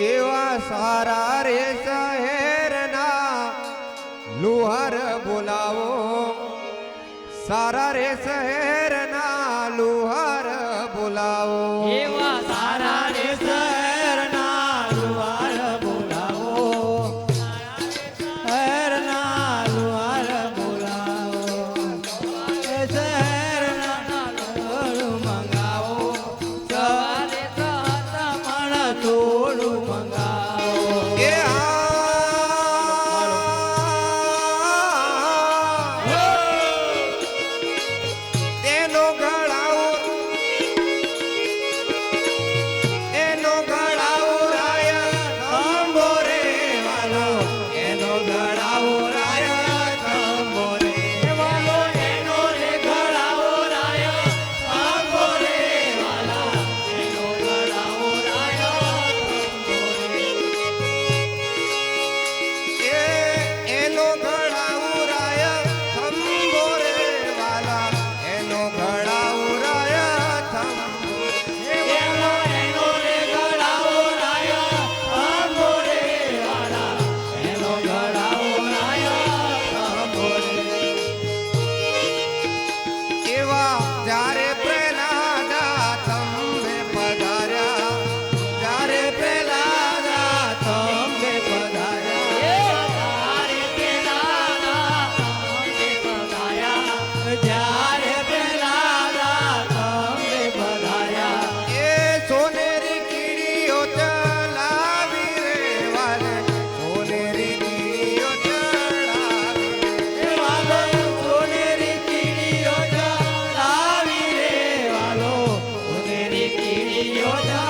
એવા સારા રે શહેરના લુહાર બોલાવો. સારા રે શહેરના લુહાર બોલાવો. એવા સારા રે શહેરના લુહાર બોલાવો. શહેરના લુહાર બોલાવો. You're oh, Señora.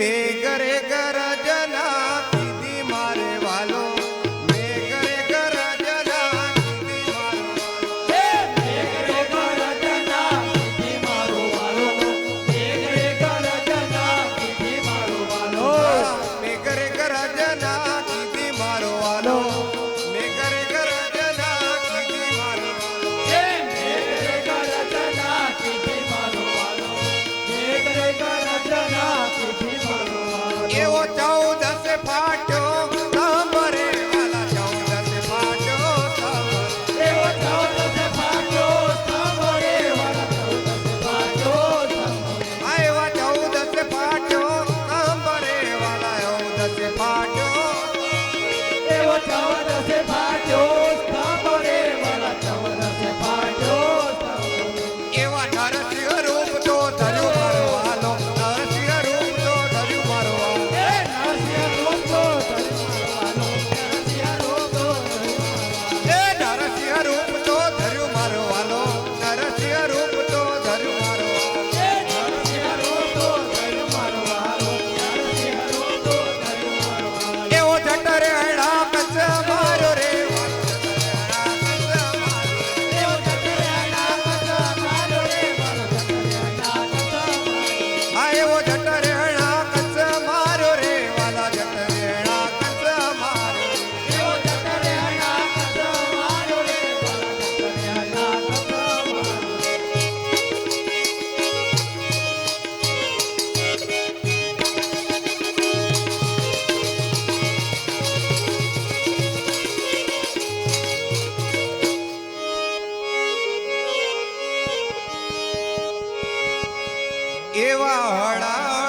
મેં ઘરે ઘર Quero એવા હળા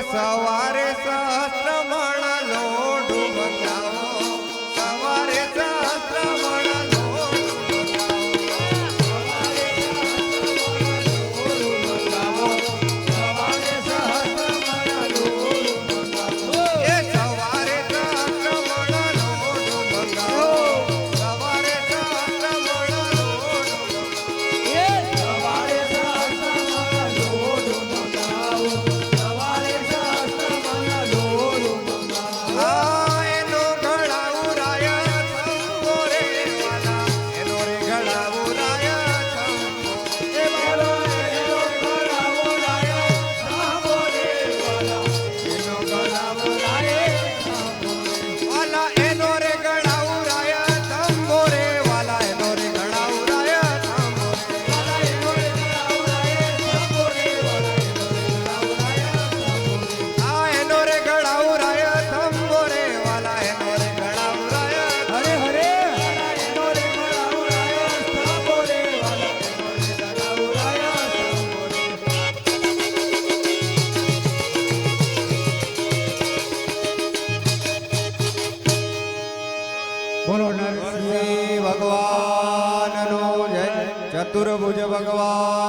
એવા સવારે ભગવાનનો જય